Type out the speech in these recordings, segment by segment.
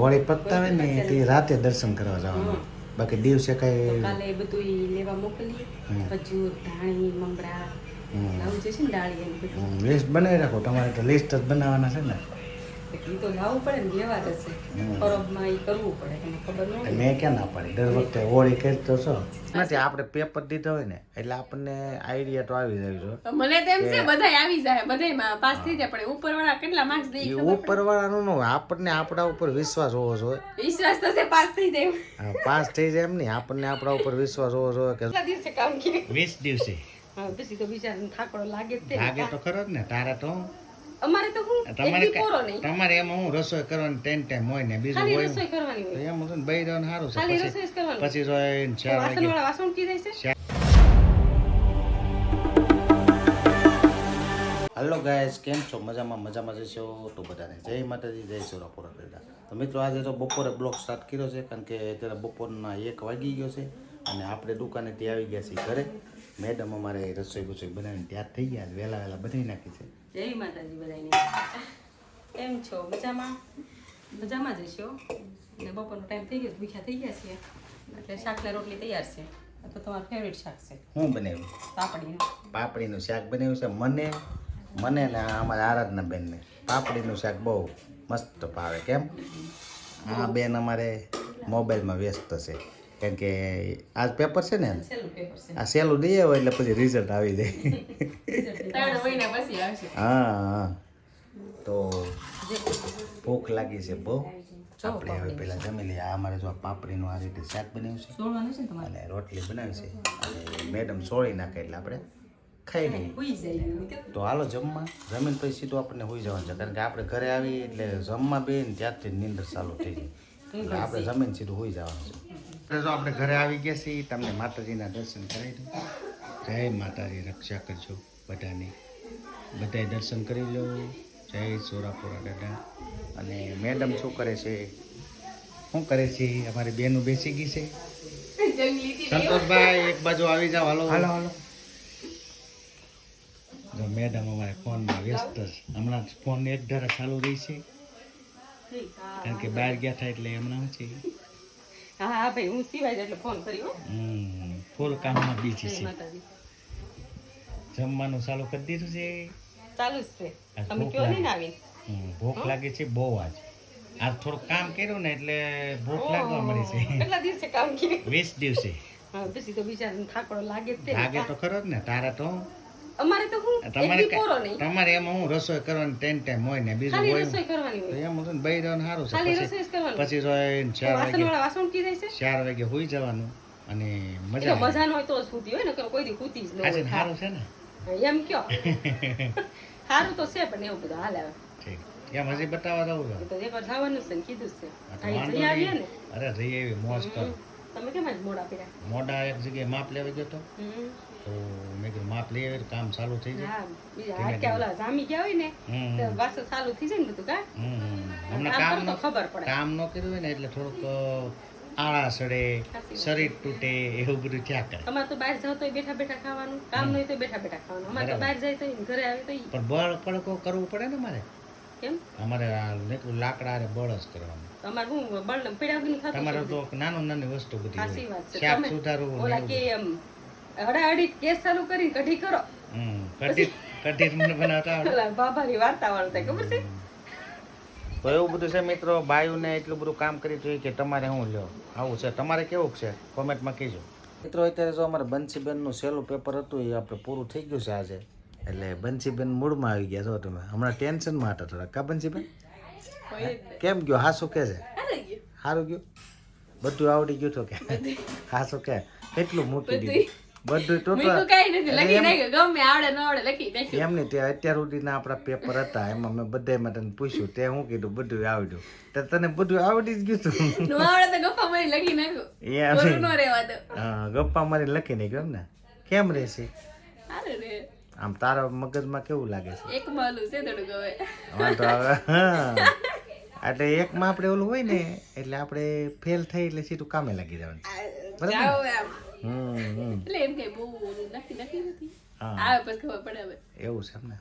હોળી પત્તા હોય ને તે રાતે દર્શન કરવા જવાનું. બાકી દિવસે કઈ કાલે બધું લેવા મોકલી. ખજૂર ધાણી મમરા. લાવું છે ને ડાળી લિસ્ટ બનાવી રાખો. તમારે તો લિસ્ટ જ બનાવવાના છે ને. મેં ક્યાં ના પાડી? દર વખતે હોળી કરતો છો. નથી આપણે પેપર દીધો હોય ને એટલે આપણને આઈડિયા તો આવી જાય છે. મને તેમ છે બધા આવી જાય બધા પાસ થઈ જાય પણ ઉપરવાળા કેટલા માર્ક્સ દે ઈ એ ઉપર વાળાનું ન હોય આપણને આપણા ઉપર વિશ્વાસ હોવો જોઈએ. વિશ્વાસ તો છે પાસ થઈ જાય પાસ થઈ જાય એમ નહીં આપણને આપણા ઉપર વિશ્વાસ હોવો જોઈએ કે દિવસે કામ કર્યું? વીસ દિવસે. હા પછી તો બિચારાને થાકડો લાગે જ. લાગે તો ખરો ને તારા તો અમારે તો હું તમારે દી પૂરો નહીં. તમારે એમાં હું રસોઈ કરવાની ટેન ટાઈમ હોય ને બીજું હોય રસોઈ કરવાની હોય. એમ છે બઈ રહ્યો સારું છે. ખાલી રસોઈ કરવાની. પછી જોઈને ચાર વાસણ વાળા વાસણ કી જાય છે? હલો ગાઈસ કેમ છો? મજામાં મજામાં જશો તો બધાને જય માતાજી જય સોરાપુરા દાદા તો મિત્રો આજે તો બપોરે બ્લોક સ્ટાર્ટ કર્યો છે કારણ કે અત્યારે બપોરના એક વાગી ગયો છે અને આપણે દુકાનેથી આવી ગયા છીએ ઘરે. મેડમ અમારે રસોઈ બસોઈ બનાવીને ત્યાં થઈ ગયા છે વહેલા વહેલા બનાવી નાખી છે. જય માતાજી બધાને કેમ છો? મજામાં? મજામાં જ હશો? ને બપોરનો ટાઈમ થઈ ગયો ભૂખ્યા થઈ ગયા છીએ. એટલે શાકને રોટલી તૈયાર છે. તો તમારું ફેવરેટ શાક છે. હું બનાવ્યું? પાપડીનું. પાપડીનું શાક બનાવ્યું છે. મને મને ને અમારા આરાધના બેનને પાપડીનું શાક બહુ મસ્ત ભાવે. કેમ? આ બેન અમારે મોબાઈલમાં વ્યસ્ત છે. કારણ કે આજ પેપર છે ને? આ સહેલું દઈએ હોય એટલે પછી રિઝલ્ટ આવી જાય. હા હા. તો ભૂખ લાગી છે બહુ. આપણે હવે પહેલાં જમી લઈએ. આ અમારે જો પાપડીનું આ રીતે શાક બનાવ્યું છે. અને રોટલી બનાવી છે. અને મેડમ સોળી નાખે એટલે આપણે ખાઈ લઈએ. તો હાલો જમવા. જમીન પછી સીધું આપણને હોઈ જવાનું છે. કારણ કે આપણે ઘરે આવી એટલે જમવા બે ને ત્યારથી નિંદર નીંદર ચાલુ થઈ જાય. એટલે આપણે જમીન સીધું હોઈ જવાનું છે. જો આપણે ઘરે આવી ગયા છીએ તમને માતાજીના દર્શન કરાવી દઉં. જય માતાજી રક્ષા કરજો બધાની. બધાએ દર્શન કરી લો. જય સોરાપુરા દાદા. અને મેડમ શું કરે છે? શું કરે છે? અમારી બેનું બેસી ગઈ છે. સંતોષભાઈ એક બાજુ આવી જાઓ. હાલો. હાલો હાલો. જો મેડમ અમારે ફોનમાં વ્યસ્ત છે હમણાં ફોન એક ધારા ચાલુ રહી છે. કારણ કે બહાર ગયા થાય એટલે હમણાં છે. હા હા ભાઈ હું સિવાય એટલે ફોન કર્યો ફૂલ કામમાં બીજી છે. જમવાનું ચાલુ કરી દીધું છે? ચાલુ જ છે. તમે ભૂખ કયો ને લાગે. ભૂખ લાગે છે બહુ આજ. આ થોડું કામ કર્યું ને એટલે ભૂખ લાગવા મળી છે. કેટલા દિવસે કામ કર્યું? વીસ દિવસે. હા પછી તો બિચારાને થાકડો લાગે. લાગે તો ખરો જ ને તારા તો અમારે તો હું તમારે તમારે એમાં હું રસોઈ કરવાની ટેન ટાઈમ હોય ને બીજું હોય રસોઈ કરવાની હોય. એમ હતું ને રહેવાનું સારું છે. પછી રસોઈ જ કરવાની. પછી જોઈને ચાર વાગે વાસણ કી જાય છે? ચાર વાગે હોઈ જવાનું અને મજા આવે. મજા ન હોય તો સુતી હોય ને કોઈ દી સૂતી જ ન હોય. સારું છે ને? એમ કયો. સારું તો છે પણ એવું બધું હાલે હવે. ઠીક. એમ હજી બતાવવા જવું છે? તો એકવાર જવાનું છે કીધું છે. અરે જઈ આવી મોજ કરો. તમે કેમ આજ મોડા પડ્યા મોડા એક જગ્યાએ માપ લેવા ગયો તો. તો મેં કીધું માપ લઈ આવે કામ ચાલુ થઈ જાય. હા બીજા હાડકા ઓલા જામી ગયા હોય ને. તો પાછું ચાલુ થઈ જાય ને બધું કા? હમણાં કામ તો ખબર પડે. કામ ન કર્યું હોય ને એટલે થોડુંક આળા સડે શરીર તૂટે એવું બધું થયા કરે. તમારે તો બહાર જાવ તો બેઠા બેઠા ખાવાનું કામ નહીં તો બેઠા બેઠા ખાવાનું. અમારે તો બહાર જાય તો ઘરે આવે તો પણ બળ પડકો કરવું પડે ને મારે કેમ? અમારે લાકડા હારે બળસ કરવાનું. તમારે હું બળ તમારે તો નાનું નાની વસ્તુ બધી સાચી વાત છે. શાક સુધારવું ઓલા કે એમ હડાહડી ગેસ ચાલુ કરીને કઢી કરો. હમ કઢી કઢી મને બનાવતા ઓલા બાબાની વાર્તા વાળું ખબર છે? તો એવું બધું છે મિત્રો બાયુને એટલું બધું કામ કરી જોઈએ કે તમારે શું લ્યો? આવું છે. તમારે કેવું છે? કોમેન્ટમાં કહેજો. મિત્રો અત્યારે જો અમારે બંસીબેનનું સહેલું પેપર હતું એ આપણે પૂરું થઈ ગયું છે આજે. એટલે બંસીબેન મૂડમાં આવી ગયા છો તમે. હમણાં ટેન્શનમાં હતા થોડા કા બંસીબેન? કેમ ગયો? હાસું કે છે? સારું ગયું. બધું આવડી ગયું તો કે? હાસો કે? કેટલું મૂકી દીધું? બધું તો એમ નહીં તે અત્યાર સુધીના આપણા પેપર હતા. એમાં મેં બધા તને પૂછ્યું. તે શું કીધું બધું આવડ્યું. તો તને બધું આવડી જ ગયું તું. નો આવડે ગપ્પા મારી લખી નાખ્યું એમ ન હા કેમ રહેશે? આમ તારા મગજમાં કેવું લાગે છે? એક માલું છે થોડુંક હવે. વાંધો આવે એટલે એકમાં આપણે ઓલું હોય ને એટલે આપણે ફેલ થઈ એટલે સીધું કામે લાગી જવાનું. બરાબર હમ એટલે એમ કે બહુ નક્કી નક્કી નથી. હા. આવે પછી ખબર પડે હવે. એવું છે એમ ને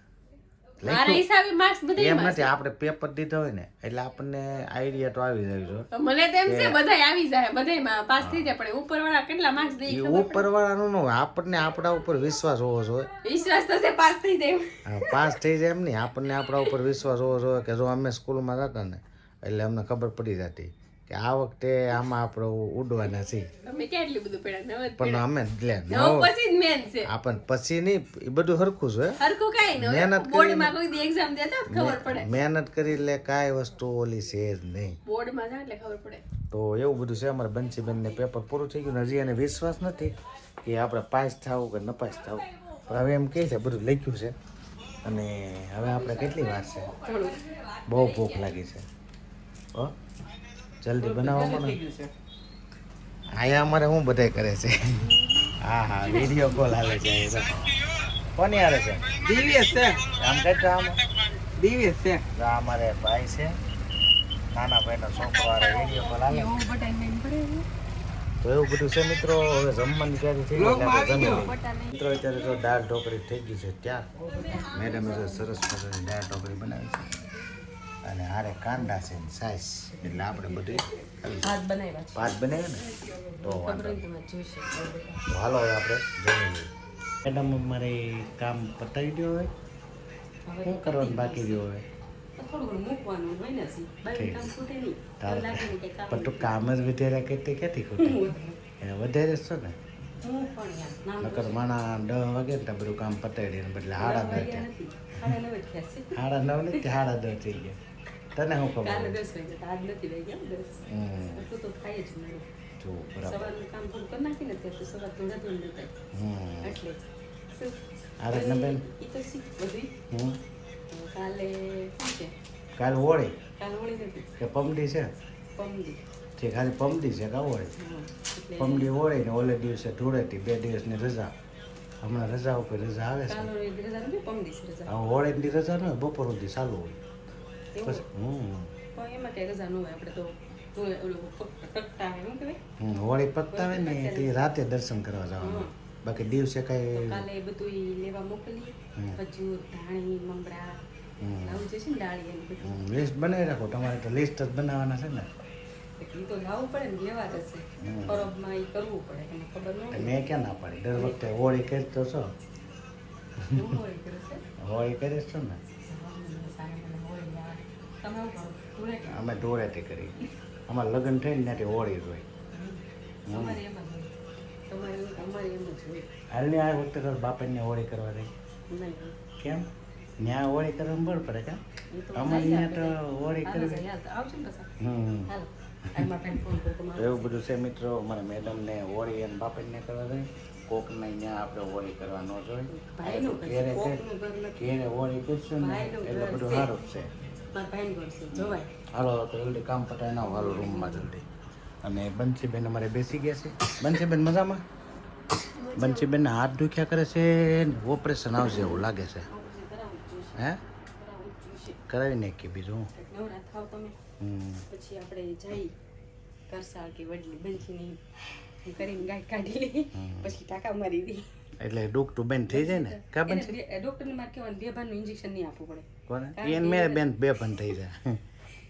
એમ નથી આપણે પેપર દીધા હોય ને એટલે આપણને આઈડિયા તો આવી જાય છે. છે. મને તો છે બધાય આવી જાય બધાયમાં પાસ થઈ જાય પણ ઉપરવાળા કેટલા માર્ક્સ દે ઈ એ ખબર ઉપરવાળાનું ન હોય આપણને આપણા ઉપર વિશ્વાસ હોવો જોઈએ. વિશ્વાસ તો છે પાસ થઈ જાય પાસ થઈ જાય એમ નહીં આપણને આપણા ઉપર વિશ્વાસ હોવો જોઈએ કે જો અમે સ્કૂલમાં હતા ને એટલે અમને ખબર પડી જતી. કે આ વખતે આમાં આપણે ઉડવાના જ પણ અમે એટલે નવ નવ. પછી છે. નહીં એ બધું હરખું છે. મહેનત પડે. મહેનત કરી એટલે કાંઈ વસ્તુ ઓલી છે જ નહીં. તો એવું બધું છે અમારે બંસીબેનને પેપર પૂરું થઈ ગયું ને હજી એને વિશ્વાસ નથી કે આપણે પાસ થવું કે નપાસ પાસ થવું. પણ હવે એમ કહે છે બધું લખ્યું છે. અને હવે આપણે કેટલી વાર છે? બહુ ભૂખ લાગી છે. હો. જલ્દી બનાવવામાં અહીંયા અમારે શું બધાય કરે છે. હા હા વીડિયો કોલ આવે છે કોની આવે છે? દિવ્યેશ છે. આમ કહેતા આમ દિવ્યેશ છે. અમારે ભાઈ છે. નાના ભાઈનો છોકરો આવે વીડિયો કોલ એવું. તો એવું બધું છે મિત્રો? હવે જમવાની તૈયારી થઈ ગઈ આપણે જમી મિત્રો અત્યારે તો દાળ ઢોકળી થઈ ગઈ છે ત્યાં મેડમે સરસ મજાની દાળ ઢોકળી બનાવી છે. અને હારે કાંદા છે ને સાઈસ એટલે આપણે બધું ભાત બનાવ્યા ભાત બનાવે ને? તો વાંધો હોય હાલો હવે આપણે જમી લઈએ. મેડમ મારે કામ પતાવી દો હવે શું કરવાનું બાકી રહ્યું હવે થોડું ઘણું મૂકવાનું હોય ને હજી. બાકી કામ ખૂટે નહીં. તારે લાગે ને કે કામ પણ તું કામ જ વધારે કરતી ક્યાંથી ખોટી? એને વધારે છો ને? નકર માણા દસ વાગે ને બધું કામ પતાવી દે ને બદલે હાડા નવે હાડા નવ ને કે હાડા દસ થઈ ગયા. તને શું ખબર કાલે દસ વાગ્યા આજ નથી વાગ્યા દસ. હમ. તો તો થાય જ મારું. તો બરાબર. સવારનું કામ થોડું કરી નાખીને તો સવાર ધોળા ધોળ લેતા હમ. એટલે શું આ રીતના બેન? ઈ તો શીખ બધી. હમ. કાલે શું છે? કાલ હોળી? કાલ હોળી નથી. કે પમડી છે? પમડી. તે ખાલી પમડી છે કા હોળી? પમડી હોળી ને ઓલે દિવસે ધૂળેટી બે દિવસની રજા. હમણાં રજા ઉપર રજા આવે છે. હોળી રજા ન બપોર સુધી ચાલુ હોય. એવું પણ એમાં કઈ રજા ન હોય. આપણે તો આવે હોળી પતતા હોય ને તે રાતે દર્શન કરવા જવાનું. બાકી દિવસે કઈ કાલે બધું લેવા મોકલી. ખજૂર ધાણી મમરા હમ. આવું જે છે ને ડાળી એનું બધું. લિસ્ટ બનાવી રાખો. તમારે તો લિસ્ટ જ બનાવવાના છે ને. લેવા જશે મેં ક્યાં ના પાડી? દર વખતે હોળી કરી તો છો. હોળી કરું છે? હોળી કરીશ છો ને? અમે ધૂળેટી કરી. અમારે લગ્ન થઈને ત્યાંથી હોળી જ હોય તમારે એમ જ હોય. તમારે અમારે એમ જ હોય. હાલની આ વખતે તો બાપાને હોળી કરવા રહી કેમ? ત્યાં હોળી કરવા બળ પડે કે અમારે ત્યાં તો હોળી કરવી. હમ એવું બધું છે મિત્રો. મારા મેડમને હોળી અને બાપાને કરવા જોઈએ કોકને ત્યાં આપણે હોળી કરવા ન જોઈએ. ઘેરે. ઘેરે હોળી કરશું ને એટલે બધું સારું છે. મારા ભાઈને હાલો તો જલ્દી કામ પતાવી ના હાલો રૂમમાં જલ્દી. અને બંસીબેન અમારે બેસી ગયા છે. બંસીબેન મજામાં? બંસીબેન હાથ દુખ્યા કરે છે ઓપરેશન આવશે એવું લાગે છે. હે? કરાવી નાખી બીજું. નવરા થાવ તમે. પછી આપણે જઈ કરસાળ કે વડલી એમ કરીને ગાય કાઢી લઈ પછી ટાંકા મારી દઈ એટલે ડોક્ટર બેન થઈ જાય ને? કા એને બંસી બે- ડૉક્ટરને મારે કહેવાનું બે ભાનનું ઇન્જેક્શન નહીં આપવું પડે. કોને? એને મેં બેન બે ભાન થઈ જાય.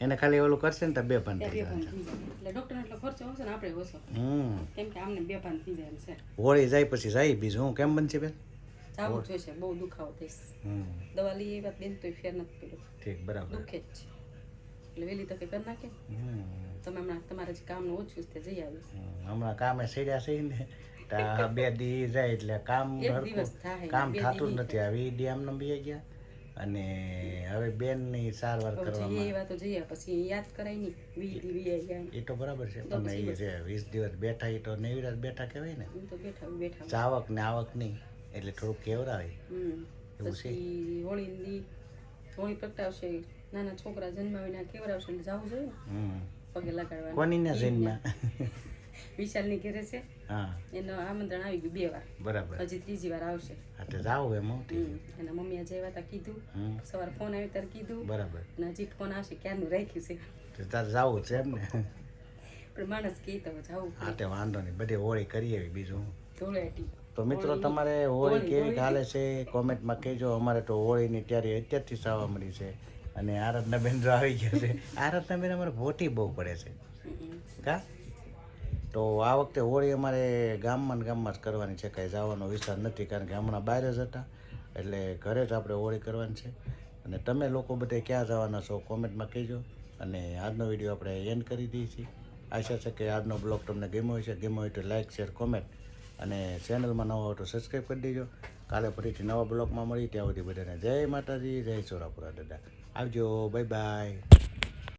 એને ખાલી ઓલું કરશે ને તો બે ભાન થઈ જાય. એટલે ડૉક્ટરનો એટલો ખર્ચો આવશે ને આપણે ઓછો. હમ. કેમ કે આમને બે ભાન થઈ જાય એમ છે. હોળી જાય પછી જાય બીજું. હું કેમ બનશે બેન? જાવું જોઈશે બહુ દુખાવો થઈશ. દવા લઈ વાત બેન તોય ફેર નથી પડ્યો. ઠીક બરાબર. દુખે જ છે. એટલે વહેલી તકે કરી નાખે. હમ. તમે હમણાં તમારે જે કામનું ઓછું છે તે જઈ આવ્યું. હમણાં કામે સેડ્યા છે ને. બે દી જાય એટલે કામ દિવસ કામ થતું જ નથી. આવી ડેમ આમને બે ગયા અને હવે બેનની સારવાર કરવામાં જઈએ પછી યાદ કરાય આવી એ તો બરાબર છે. પણ એ છે વીસ દિવસ બેઠા એ તો નેવી બેઠા કહેવાય ને. હું તો બેઠા બેઠા ચાવક ને આવક નહીં. એટલે થોડુંક કેવરાવે. એવું છે? હોળી હોળી પ્રગટાવશે. નાના છોકરા જન્માવીને કેવરાવશે જવું જોઈએ. પગે લગાડવા કોની ના. જન્મ્યા વિશાલની ઘરે છે. હા. એનું આમંત્રણ આવી ગયું બે વાર. બરાબર. હજી ત્રીજી વાર આવશે. હા તો જાવ એમ ઠીક. એના મમ્મી આજે આવ્યા તા કીધું. સવાર ફોન આવ્યો ત્યારે કીધું. બરાબર. અને હજી ફોન આવશે ક્યારનું રાખ્યું છે. તો તારે જાવું છે એમ ને પણ માણસ કહે તો જવું હા તે વાંધો નહીં બધી હોળી કરી આવી બીજું. ધોળેટી. તો મિત્રો તમારે હોળી કેવી હાલે છે? કોમેન્ટમાં કહેજો. અમારે તો હોળીની તૈયારી અત્યારથી સાવા મળી છે. અને આરાધના બેન જો આવી ગયા છે. આરાધના બેન અમારે ભોટી બહુ પડે છે. કા? તો આ વખતે હોળી અમારે ગામમાં ને ગામમાં જ કરવાની છે, કાંઈ જવાનો વિચાર નથી, કારણ કે હમણાં બહાર જ હતા. એટલે ઘરે જ આપણે હોળી કરવાની છે. અને તમે લોકો બધે ક્યાં જવાના છો કોમેન્ટમાં કહેજો. અને આજનો વીડિયો આપણે એન્ડ કરી દઈએ છીએ. આશા છે કે આજનો બ્લોગ તમને ગમ્યો હોય છે ગમ્યો હોય તો લાઇક શેર, કોમેન્ટ. અને ચેનલમાં નવા હોય તો સબસ્ક્રાઈબ કરી દેજો. કાલે ફરીથી નવા બ્લોગમાં મળી ત્યાં સુધી બધાને જય માતાજી, જય સોરાપુરા દાદા. આવજો, બાય બાય.